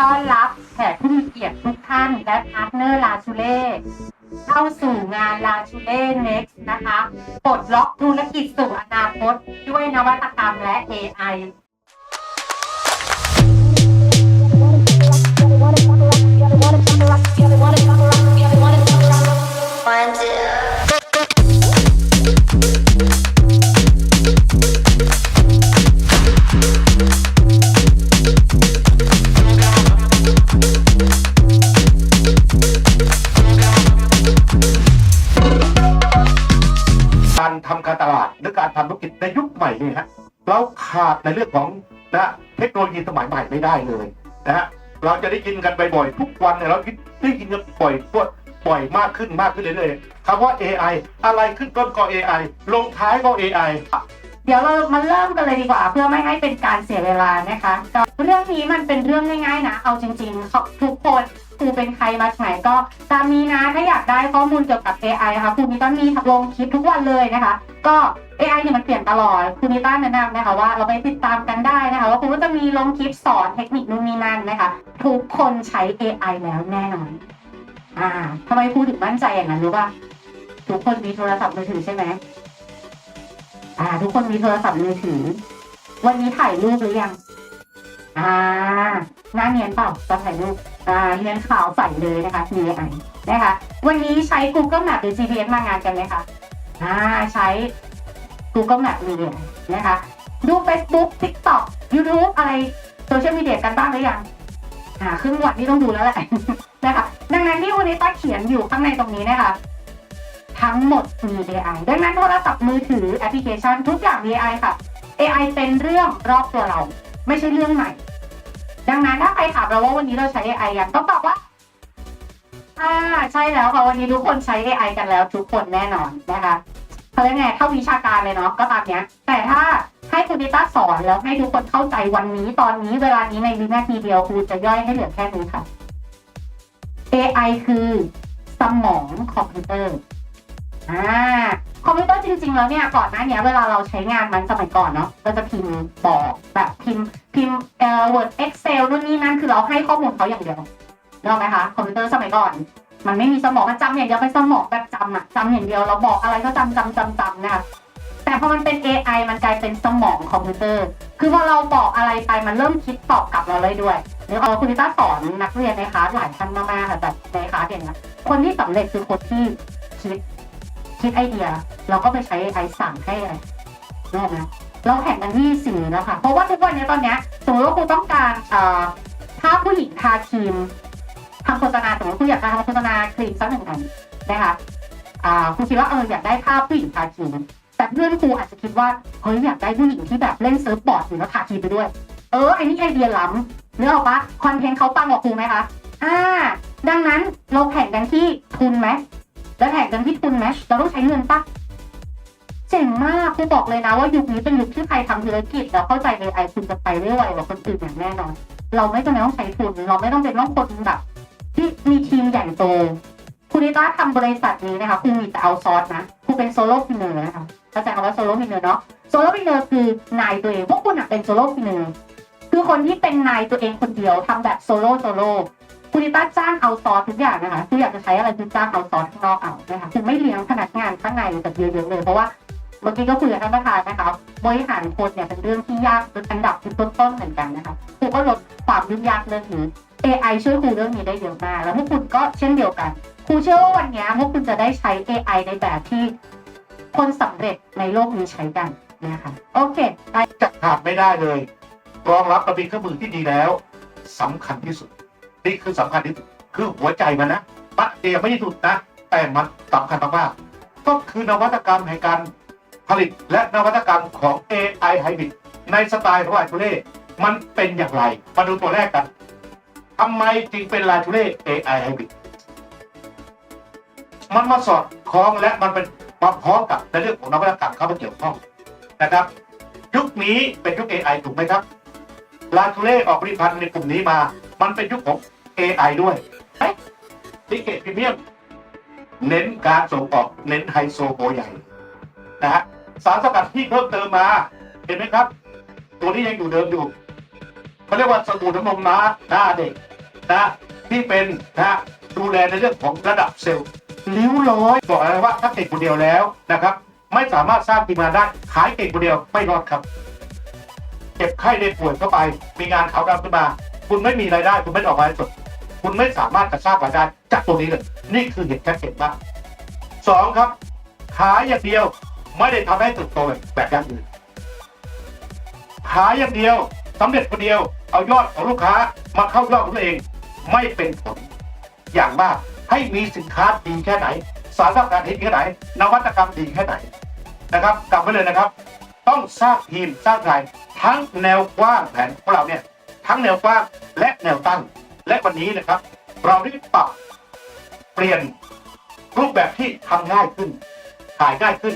ต้อนรับแขกผู้มีเกียรติทุกท่านและพาร์ทเนอร์ลาชูเล่เข้าสู่งานลาชูเล่เน็กซ์นะคะปลดล็อกธุรกิจสู่อนาคตด้วยนวัตกรรมและ AI การทำการตลาดหรือการทำธุรกิจในยุคใหม่นี่ฮะเราขาดในเรื่องของนะเทคโนโลยีสมัยใหม่ไม่ได้เลยนะฮะเราจะได้ยินกันบ่อยๆทุกวันเนี่ยเราได้ยินกันบ่อยปวดบ่อยมากขึ้นมากขึ้นเรื่อยๆคำว่า AI อะไรขึ้นต้นก็ AI ลงท้ายก็ AI เดี๋ยวเรามาเริ่มกันเลยดีกว่า เพื่อไม่ให้เป็นการเสียเวลานะคะก็เรื่องนี้มันเป็นเรื่องง่ายๆนะ เอาจริงๆเขาทุกคน ครูเป็นใครมาจากไหนก็ตามนี้นะถ้าอยากได้ข้อมูลเกี่ยวกับ AI นะคะครูนิต้ามีลงคลิปทุกวันเลยนะคะ ก็ AI เนี่ยมันเปลี่ยนตลอดครูนิต้าแนะนำนะคะว่าเราไปติดตามกันได้นะคะว่าครูก็จะมีลงคลิปสอนเทคนิคนู่นนี่นั่นนะคะทุกคนใช้ AI แล้วแน่นอนอ่าทำไมครูถึงมั่นใจอย่างนั้นรู้ป่ะทุกคนมีโทรศัพท์มือถือใช่ไหมอ่า ทุกคนมีโทรศัพท์มือถือ วันนี้ถ่ายรูปหรือยัง อ่าหน้าเนียนเปล่าตอนถ่ายรูป เนียนขาวใสเลยนะคะ DAI นะคะ วันนี้ใช้ Google Map หรือ GPS มางานกันไหมคะอ่าใช้ Google Map เลยนะคะ ดู Facebook TikTok YouTube อะไรโซเชียลมีเดียกันบ้างหรือยังอ่าครึ่งวันนี่ต้องดูแล้วแหละนะคะดังนั้นที่วันนี้ต้าเขียนอยู่ข้างในตรงนี้นะคะทั้งหมดมี AI ดังนั้นโทรศัพท์มือถือแอปพลิเคชันทุกอย่างมี AI ค่ะ AI เป็นเรื่องรอบตัวเรา ไม่ใช่เรื่องใหม่ ดังนั้นถ้าใครถามเราว่าวันนี้เราใช้ AI ยังต้องตอบว่าอ่าใช่แล้วค่ะวันนี้ทุกคนใช้ AI กันแล้วทุกคนแน่นอนนะคะเขาเรียกไงเท่าวิชาการเลยเนาะก็ตามเนี้ย แต่ถ้าให้คุณดิต้าสอนแล้วให้ทุกคนเข้าใจวันนี้ตอนนี้เวลานี้ในวินาทีเดียวครูจะย่อยให้เหลือแค่นี้ค่ะ AI คือสมองคอมพิวเตอร์อ่า คอมพิวเตอร์จริงๆแล้วเนี่ยก่อนหน้าเนี้ยเวลาเราใช้งานมันสมัยก่อนเนาะเราจะพิมพ์บอกแบบพิมพ์พิมพ์เอ่อ Word Excel นู่นนี่นั่นคือเราให้ข้อมูลเขาอย่างเดียวนึกออกไหมคะคอมพิวเตอร์สมัยก่อน มันไม่มีสมองมันจำอย่างเดียวเป็นสมองแบบจำอะจำอย่างเดียวเราบอกอะไรก็จำจำจำจำนะคะแต่พอมันเป็น AI มันกลายเป็นสมองคอมพิวเตอร์ คือพอเราบอกอะไรไปมันเริ่มคิดตอบกลับเราเลยด้วยหรือเอาคุณนิต้าสอนนักเรียนในคลาสหลายท่านมากๆค่ะแบบในคลาสอย่างเงี้ยคนที่สำเร็จคือคนที่คิด คิดไอเดีย เราก็ไปใช้ AI สั่งให้อะไรนกออกไหมเราแข่งกันที่สิ่งนี้แล้วค่ะเพราะว่าทุกวันนี้ตอนเนี้ยสมมติว่าครูต้องการเอ่อถ้าผู้หญิงทาครีมทำโฆษณาสมมติครูอยากจะทำโฆษณาครีมสักหนึ่งอันนะคะอ่าครูคิดว่าเอออยากได้ภาพผู้หญิงทาครีมแต่เพื่อนครูอาจจะคิดว่าเฮ้ยอยากได้ผู้หญิงที่แบบเล่นเซิร์ฟบอร์ดอยู่แล้วทาครีมไปด้วย เออไอ้นี่ไอเดียล้ำนึกออกปะคอนเทนต์เขาปังกว่าครูไหมคะอ่าดังนั้นเราแข่งกันที่ทุนไหม แล้วแข่งกันที่ทุนไหมเราต้องใช้เงินปะเจ๋งมากคือบอกเลยนะว่ายุคนี้เป็นยุคที่ใครทำธุรกิจแล้วเข้าใจ AI คุณจะไปได้ไวกว่าคนอื่นอย่างแน่นอน เราไม่จำเป็นต้องใช้ทุนเราไม่ต้องเป็นต้องคนแบบที่มีทีมใหญ่โต คุณนิต้าทำบริษัทนี้นะคะคุณมีแต่เอาซอสนะ คุณเป็นโซโล่พิเนอร์นะคะเข้าใจคำว่าโซโล่พิเนอร์เนาะโซโล่พิเนอร์คือนายตัวเองพวกคุณอะเป็นโซโล่พิเนอร์คือคนที่เป็นนายตัวเองคนเดียวทำแบบโซโล่โซโล่ คุณนิต้าจ้างเอาซอสทุกอย่างนะคะคืออยากจะใช้อะไรคือจ้างเอาซอสข้างนอกเอานะคะคือไม่เลี้ยงพนักงานข้างในแบบเยอะๆเลยเพราะว่าเมื่อกี้ก็คุยกับท่านประธานนะคะบริหารคนเนี่ยเป็นเรื่องที่ยากเป็นอันดับต้นๆเหมือนกันนะคะครูก็ลดความยุ่งยากเรื่องนี้ AI ช่วยครูเรื่องนี้ได้เยอะมาก แล้วพวกคุณก็เช่นเดียวกันครูเชื่อว่าวันนี้พวกคุณจะได้ใช้ AI ในแบบที่คนสำเร็จในโลกนี้ใช้กันนะคะโอเคไปจะขาดไม่ได้เลยรองรับระบิเครื่องมือที่ดีแล้วสำคัญที่สุด นี่คือสำคัญที่สุดคือหัวใจมันนะปะเดียไม่ใช่สุดนะแต่มันสำคัญมากๆก็คือนวัตกรรมในการผลิตและนวัตกรรมของ AI Hybrid ในสไตล์ของลาทูเล่มันเป็นอย่างไรมาดูตัวแรกกันทำไมจึงเป็นลาทูเล่ AI Hybrid มันมาสอดคล้องและมันเป็นมาพร้อมกับในเรื่องของนวัตกรรมเข้ามาเกี่ยวข้องนะครับ ยุคนี้เป็นยุค AI ถูกไหมครับลาทูเล่ออกผลิตภัณฑ์ในกลุ่มนี้มา มันเป็นยุคของ AI ด้วยเฮ้ยทิเกตพรีเมียม เน้นการส่งออกเน้นไฮโซโบใหญ่นะฮะสารสกัดที่เพิ่มเติมมา เห็นไหมครับ ตัวนี้ยังอยู่เดิมอยู่เขาเรียกว่าสบู่น้ำนมน้าหน้าเด็กนะที่เป็นนะดูแลในเรื่องของระดับเซลล์ริ้วร้อยบอกเลยว่าถ้าเก่งคนเดียวแล้วนะครับ ไม่สามารถสร้างทีมงานได้ขายเก่งคนเดียวไม่รอดครับเจ็บไข้ได้ป่วยเข้าไป มีงานขาวดำขึ้นมา คุณไม่มีรายได้ คุณไม่ดออกราสดคุณไม่สามารถจะสร้างรายได้จากตรงนี้เลย นี่คือเหตุการณ์เจ็บมากสองครับ ขายอย่างเดียวไม่ได้ทำให้เติบโตแบบอย่างอื่นขายอย่างเดียวสำเร็จคนเดียว เอายอดของลูกค้ามาเข้ายอดของตัวเองไม่เป็นผลอย่างมาก ให้มีสินค้าดีแค่ไหน สารสกัดดีแค่ไหน นวัตกรรมดีแค่ไหนนะครับกลับไปเลยนะครับ ต้องสร้างทีมสร้างรายทั้งแนวกว้างแผนของเราเนี่ย ทั้งแนวกว้างและแนวตั้ง และวันนี้นะครับ เราได้ปรับเปลี่ยนรูปแบบที่ทำง่ายขึ้น ถ่ายง่ายขึ้น